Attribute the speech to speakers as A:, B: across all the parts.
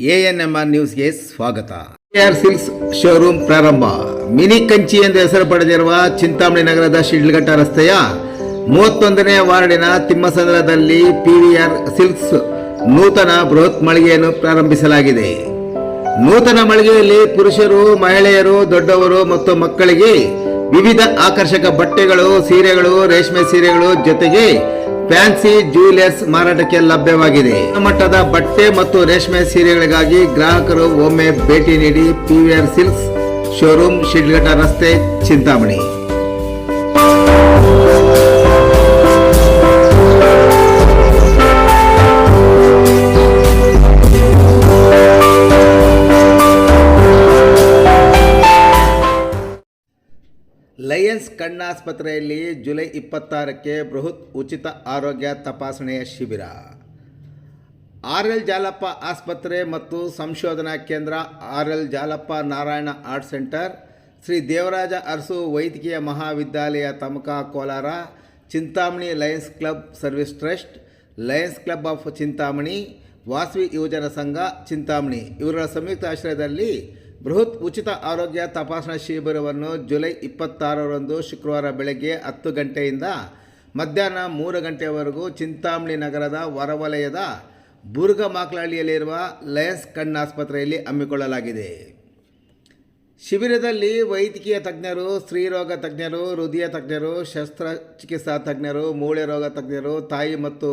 A: ANMR ನ್ಯೂಸ್ಗೆ ಸ್ವಾಗತ. KR silks showroom ಪ್ರಾರಂಭ. ಮಿನಿ ಕಂಚಿ ಎಂದು ಹೆಸರು ಪಡೆದಿರುವ ಚಿಂತಾಮಣಿ ನಗರದ ಶಿಡ್ಲಘಟ್ಟ ರಸ್ತೆಯ ಮೂವತ್ತೊಂದನೇ ವಾರ್ಡಿನ ತಿಮ್ಮಸಂದ್ರದಲ್ಲಿ ಪಿವಿಆರ್ ಸಿಲ್ಕ್ಸ್ ನೂತನ ಬೃಹತ್ ಮಳಿಗೆಯನ್ನು ಪ್ರಾರಂಭಿಸಲಾಗಿದೆ. ನೂತನ ಮಳಿಗೆಯಲ್ಲಿ ಪುರುಷರು, ಮಹಿಳೆಯರು, ದೊಡ್ಡವರು ಮತ್ತು ಮಕ್ಕಳಿಗೆ ವಿವಿಧ ಆಕರ್ಷಕ ಬಟ್ಟೆಗಳು, ಸೀರೆಗಳು, ರೇಷ್ಮೆ ಸೀರೆಗಳು ಜೊತೆಗೆ ಫ್ಯಾನ್ಸಿ ಜ್ಯುವೆಲರ್ಸ್ ಮಾರಾಟಕ್ಕೆ ಲಭ್ಯವಾಗಿದೆ. ಮಟ್ಟದ ಬಟ್ಟೆ ಮತ್ತು ರೇಷ್ಮೆ ಸೀರೆಗಳಿಗಾಗಿ ಗ್ರಾಹಕರು ಒಮ್ಮೆ ಭೇಟಿ ನೀಡಿ ಪಿವಿಆರ್ ಸಿಲ್ಕ್ಸ್ ಶೋರೂಮ್, ಶಿಡ್ಲಘಟ್ಟ ರಸ್ತೆ, ಚಿಂತಾಮಣಿ. ಕಣ್ಣಾಸ್ಪತ್ರೆಯಲ್ಲಿ ಜುಲೈ ಇಪ್ಪತ್ತಾರಕ್ಕೆ ಬೃಹತ್ ಉಚಿತ ಆರೋಗ್ಯ ತಪಾಸಣೆಯ ಶಿಬಿರ. ಆರ್ ಎಲ್ ಜಾಲಪ್ಪ ಆಸ್ಪತ್ರೆ ಮತ್ತು ಸಂಶೋಧನಾ ಕೇಂದ್ರ R L Jalappa Narayana heart center, Shri Devaraj Urs ವೈದ್ಯಕೀಯ ಮಹಾವಿದ್ಯಾಲಯ Tamaka Kolar, Chintamani lions club service trust, lions club of Chintamani, Vasavi ಯುವಜನ ಸಂಘ, ಚಿಂತಾಮಣಿ. ಇವರ ಸಂಯುಕ್ತ ಆಶ್ರಯದಲ್ಲಿ ಬೃಹತ್ ಉಚಿತ ಆರೋಗ್ಯ ತಪಾಸಣಾ ಶಿಬಿರವನ್ನು ಜುಲೈ ಇಪ್ಪತ್ತಾರರಂದು ಶುಕ್ರವಾರ ಬೆಳಗ್ಗೆ ಹತ್ತು ಗಂಟೆಯಿಂದ ಮಧ್ಯಾಹ್ನ ಮೂರು ಗಂಟೆವರೆಗೂ ಚಿಂತಾಮಣಿ ನಗರದ ಹೊರವಲಯದ ಬುರ್ಗಮಾಕ್ಲಹಳ್ಳಿಯಲ್ಲಿರುವ ಲಯನ್ಸ್ ಕಣ್ಣಾಸ್ಪತ್ರೆಯಲ್ಲಿ ಹಮ್ಮಿಕೊಳ್ಳಲಾಗಿದೆ. ಶಿಬಿರದಲ್ಲಿ ವೈದ್ಯಕೀಯ ತಜ್ಞರು, ಸ್ತ್ರೀರೋಗ ತಜ್ಞರು, ಹೃದಯ ತಜ್ಞರು, ಶಸ್ತ್ರಚಿಕಿತ್ಸಾ ತಜ್ಞರು, ಮೂಳೆ ರೋಗ ತಜ್ಞರು, ತಾಯಿ ಮತ್ತು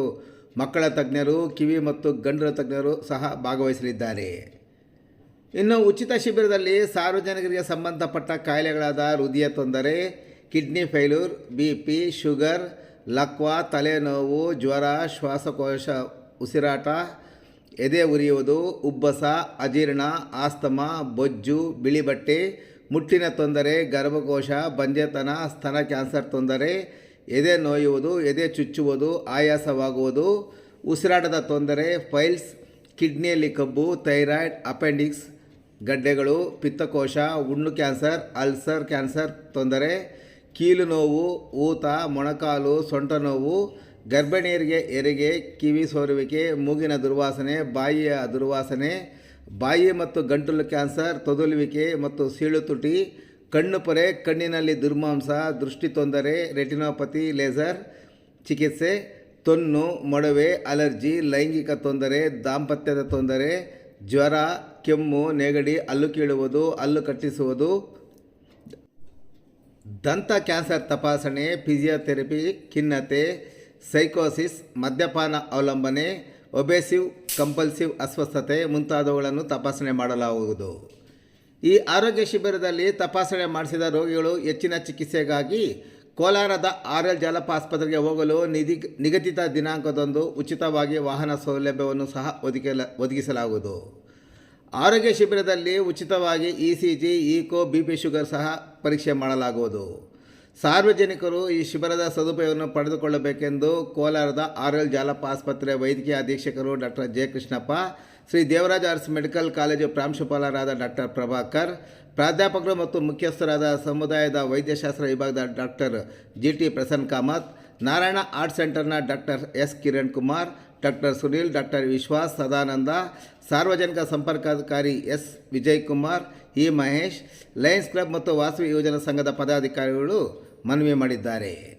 A: ಮಕ್ಕಳ ತಜ್ಞರು, ಕಿವಿ ಮತ್ತು ಗಂಡರ ತಜ್ಞರು ಸಹ ಭಾಗವಹಿಸಲಿದ್ದಾರೆ. ಇನ್ನು ಉಚಿತ ಶಿಬಿರದಲ್ಲಿ ಸಾರ್ವಜನಿಕರಿಗೆ ಸಂಬಂಧಪಟ್ಟ ಕಾಯಿಲೆಗಳಾದ ಹೃದಯ ತೊಂದರೆ, kidney failure B P, sugar, ಲಕ್ವ, ತಲೆನೋವು, ಜ್ವರ, ಶ್ವಾಸಕೋಶ ಉಸಿರಾಟ, ಎದೆ ಉರಿಯುವುದು, ಉಬ್ಬಸ, ಅಜೀರ್ಣ, ಆಸ್ತಮ, ಬೊಜ್ಜು, ಬಿಳಿಬಟ್ಟೆ, ಮುಟ್ಟಿನ ತೊಂದರೆ, ಗರ್ಭಕೋಶ, ಬಂಜೆತನ, ಸ್ತನ ಕ್ಯಾನ್ಸರ್ ತೊಂದರೆ, ಎದೆ ನೋಯುವುದು, ಎದೆ ಚುಚ್ಚುವುದು, ಆಯಾಸವಾಗುವುದು, ಉಸಿರಾಟದ ತೊಂದರೆ, ಫೈಲ್ಸ್, ಕಿಡ್ನಿಯಲ್ಲಿ ಕಬ್ಬು, ಥೈರಾಯ್ಡ್, ಅಪೆಂಡಿಕ್ಸ್ ಗಡ್ಡೆಗಳು, ಪಿತ್ತಕೋಶ ಹುಣ್ಣು ಕ್ಯಾನ್ಸರ್, ಅಲ್ಸರ್ ಕ್ಯಾನ್ಸರ್, ತೊಂದರೆ, ಕೀಲು ನೋವು, ಊತ, ಮೊಣಕಾಲು, ಸೊಂಟ ನೋವು ಗರ್ಭಿಣಿಯರಿಗೆ ಎರಿಗೆ ಕಿವಿ ಸೋರುವಿಕೆ, ಮೂಗಿನ ದುರ್ವಾಸನೆ, ಬಾಯಿಯ ದುರ್ವಾಸನೆ, ಬಾಯಿ ಮತ್ತು ಗಂಟಲು ಕ್ಯಾನ್ಸರ್, ತೊದಲುವಿಕೆ ಮತ್ತು ಸೀಳು ತುಟಿ, ಕಣ್ಣು ಪೊರೆ, ಕಣ್ಣಿನಲ್ಲಿ ದುರ್ಮಾಂಸ, ದೃಷ್ಟಿ ತೊಂದರೆ, ರೆಟಿನೋಪತಿ, ಲೇಸರ್, ಚಿಕಿತ್ಸೆ, ತೊನ್ನು, ಮೊಡವೆ, ಅಲರ್ಜಿ, ಲೈಂಗಿಕ ತೊಂದರೆ, ದಾಂಪತ್ಯದ ತೊಂದರೆ ಜ್ವರ, ಕೆಮ್ಮು, ನೆಗಡಿ, ಹಲ್ಲು ಕೀಳುವುದು, ಹಲ್ಲು ಕಟ್ಟಿಸುವುದು, ದಂತ ಕ್ಯಾನ್ಸರ್ ತಪಾಸಣೆ, ಫಿಸಿಯೋಥೆರಪಿ, ಖಿನ್ನತೆ, ಸೈಕೋಸಿಸ್, ಮದ್ಯಪಾನ ಅವಲಂಬನೆ, ಒಬೆಸಿವ್, ಕಂಪಲ್ಸಿವ್ ಅಸ್ವಸ್ಥತೆ ಮುಂತಾದವುಗಳನ್ನು ತಪಾಸಣೆ ಮಾಡಲಾಗುವುದು. ಈ ಆರೋಗ್ಯ ಶಿಬಿರದಲ್ಲಿ ತಪಾಸಣೆ ಮಾಡಿಸಿದ ರೋಗಿಗಳು ಹೆಚ್ಚಿನ ಚಿಕಿತ್ಸೆಗಾಗಿ ಕೋಲಾರದ ಆರ್ ಎಲ್ ಜಾಲಪ್ಪ ಆಸ್ಪತ್ರೆಗೆ ಹೋಗಲು ನಿಧಿ ನಿಗದಿತ ದಿನಾಂಕದಂದು ಉಚಿತವಾಗಿ ವಾಹನ ಸೌಲಭ್ಯವನ್ನು ಸಹ ಒದಗಿಲ ಒದಗಿಸಲಾಗುವುದು. ಆರೋಗ್ಯ ಶಿಬಿರದಲ್ಲಿ ಉಚಿತವಾಗಿ E C G echo B P sugar ಸಹ ಪರೀಕ್ಷೆ ಮಾಡಲಾಗುವುದು. ಸಾರ್ವಜನಿಕರು ಈ ಶಿಬಿರದ ಸದುಪಯೋಗವನ್ನು ಪಡೆದುಕೊಳ್ಳಬೇಕೆಂದು ಕೋಲಾರದ ಆರ್ ಎಲ್ ಜಾಲಪ್ಪ ಆಸ್ಪತ್ರೆ ವೈದ್ಯಕೀಯ ಅಧೀಕ್ಷಕರು doctor Jayakrishnappa, Shri Devaraj Urs medical college ಪ್ರಾಂಶುಪಾಲರಾದ ಡಾಕ್ಟರ್ ಪ್ರಭಾಕರ್ ಪ್ರಾಧ್ಯಾಪಕರು ಮತ್ತು ಮುಖ್ಯಸ್ಥರಾದ ಸಮುದಾಯದ ವೈದ್ಯಶಾಸ್ತ್ರ ವಿಭಾಗದ doctor G T Prasanna Kamath, Narayana heart ಸೆಂಟರ್ನ doctor S Kiran Kumar, doctor Sunil, doctor Vishwas Sadananda, ಸಾರ್ವಜನಿಕ ಸಂಪರ್ಕಾಧಿಕಾರಿ S Vijay Kumar E Mahesh, lions club ಮತ್ತು ವಾಸವಿ ಯೋಜನಾ ಸಂಘದ ಪದಾಧಿಕಾರಿಗಳು ಮನವಿ ಮಾಡಿದ್ದಾರೆ.